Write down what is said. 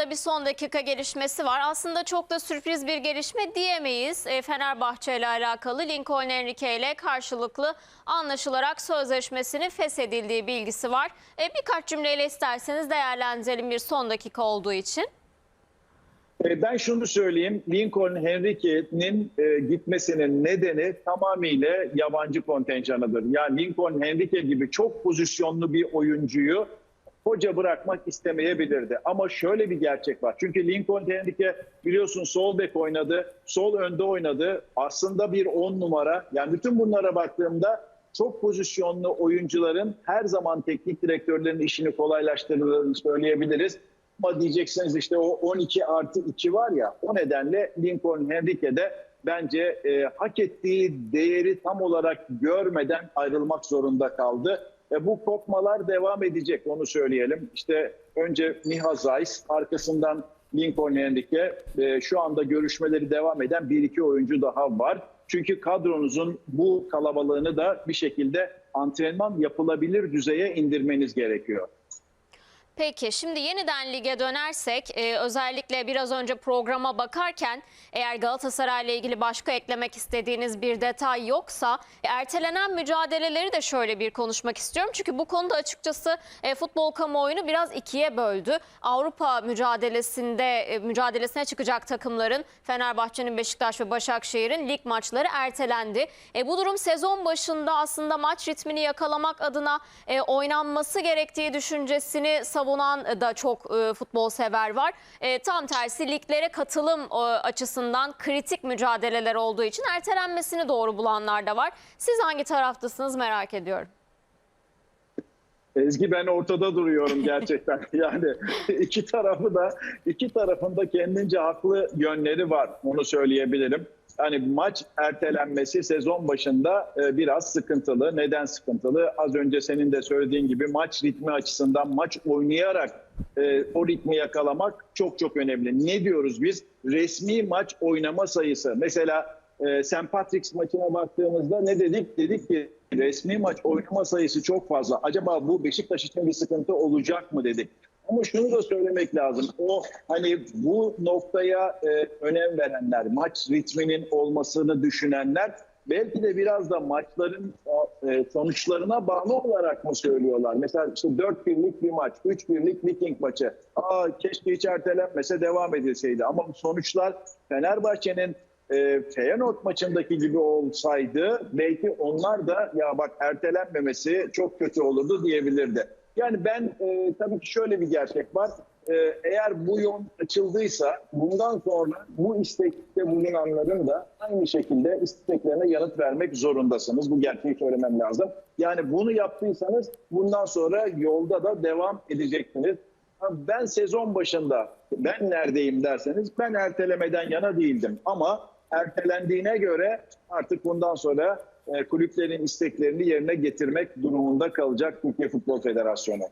anda bir son dakika gelişmesi var. Aslında çok da sürpriz bir gelişme diyemeyiz. E, Fenerbahçe ile alakalı Lincoln Enrique ile karşılıklı anlaşılarak sözleşmesinin feshedildiği bilgisi var. E, birkaç cümleyle isterseniz değerlendirelim bir son dakika olduğu için. E, Ben şunu söyleyeyim, Lincoln Henrique'nin e, gitmesinin nedeni tamamıyla yabancı kontenjanıdır. Yani Lincoln Henrique gibi çok pozisyonlu bir oyuncuyu hoca bırakmak istemeyebilirdi. Ama şöyle bir gerçek var. Çünkü Lincoln Henrique biliyorsun sol bek oynadı, sol önde oynadı. Aslında bir on numara. Yani bütün bunlara baktığımda çok pozisyonlu oyuncuların her zaman teknik direktörlerin işini kolaylaştırdığını söyleyebiliriz. Ama diyeceksiniz işte o 12 artı 2 var ya o nedenle Lincoln Henrique de bence e, hak ettiği değeri tam olarak görmeden ayrılmak zorunda kaldı. E, bu kopmalar devam edecek onu söyleyelim. İşte önce Miha Zeiss arkasından Lincoln Henrique e, şu anda görüşmeleri devam eden bir iki oyuncu daha var. Çünkü kadronuzun bu kalabalığını da bir şekilde antrenman yapılabilir düzeye indirmeniz gerekiyor. Peki şimdi yeniden lige dönersek e, özellikle biraz önce programa bakarken eğer Galatasaray ile ilgili başka eklemek istediğiniz bir detay yoksa e, ertelenen mücadeleleri de şöyle bir konuşmak istiyorum. Çünkü bu konuda açıkçası e, futbol kamuoyunu biraz ikiye böldü. Avrupa mücadelesinde e, mücadelesine çıkacak takımların Fenerbahçe'nin Beşiktaş ve Başakşehir'in lig maçları ertelendi. E, bu durum sezon başında aslında maç ritmini yakalamak adına e, oynanması gerektiği düşüncesini savunan da çok e, futbol sever var. E, tam tersi liglere katılım e, açısından kritik mücadeleler olduğu için ertelenmesini doğru bulanlar da var. Siz hangi taraftasınız merak ediyorum. Ezgi ben ortada duruyorum gerçekten. Yani iki tarafı da iki tarafında kendince haklı yönleri var. Onu söyleyebilirim. Yani maç ertelenmesi sezon başında e, biraz sıkıntılı. Neden sıkıntılı? Az önce senin de söylediğin gibi maç ritmi açısından maç oynayarak e, o ritmi yakalamak çok çok önemli. Ne diyoruz biz? Resmi maç oynama sayısı. Mesela e, St. Patrick's maçına baktığımızda ne dedik? Dedik ki resmi maç oynama sayısı çok fazla. Acaba bu Beşiktaş için bir sıkıntı olacak mı dedik. Ama şunu da söylemek lazım. O hani bu noktaya e, önem verenler, maç ritminin olmasını düşünenler belki de biraz da maçların e, sonuçlarına bağlı olarak mı söylüyorlar? Mesela işte 4 birlik bir maç, 3 birlik Viking maçı. Aa keşke hiç ertelenmese devam edilseydi. Ama sonuçlar Fenerbahçe'nin e, Feyenoord maçındaki gibi olsaydı belki onlar da ya bak ertelenmemesi çok kötü olurdu diyebilirdi. Yani ben e, tabii ki şöyle bir gerçek var. E, eğer bu yol açıldıysa bundan sonra bu istekte bulunanların da aynı şekilde isteklerine yanıt vermek zorundasınız. Bu gerçeği söylemem lazım. Yani bunu yaptıysanız bundan sonra yolda da devam edeceksiniz. Ben sezon başında ben neredeyim derseniz ben ertelemeden yana değildim. Ama ertelendiğine göre artık bundan sonra kulüplerin isteklerini yerine getirmek durumunda kalacak Türkiye Futbol Federasyonu.